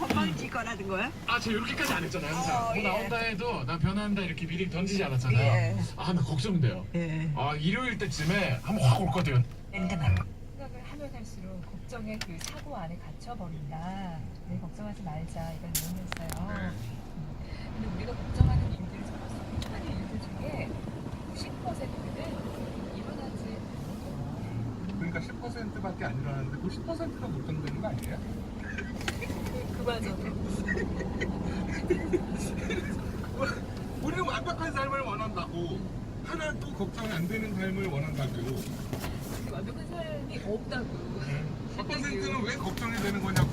원하는 거야? 아, 저 이렇게까지 안 했잖아요, 항상. 어, 뭐 예. 나온다 해도 나 변한다 이렇게 미리 던지지 않았잖아요. 예. 아, 나 걱정돼요. 예. 아, 일요일 때쯤에 한번 확올것 같아요. 랜드만. 생각을 하면 할수록 걱정의 그 사고 안에 갇혀버린다. 네, 걱정하지 말자. 이런 내용이었어요. 음. 근데 우리가 걱정하는 일들, 걱정하는 일들 중에 90%는 일어나지 그러니까 10%밖에 안 일어나는데 그 10%가 걱정되는 거 아니에요? 그마저도. 우리는 완벽한 삶을 원한다고. 하나도 걱정이 안 되는 삶을 원한다고. 완벽한 사람이 없다고. 10%는 왜 걱정이 되는 거냐고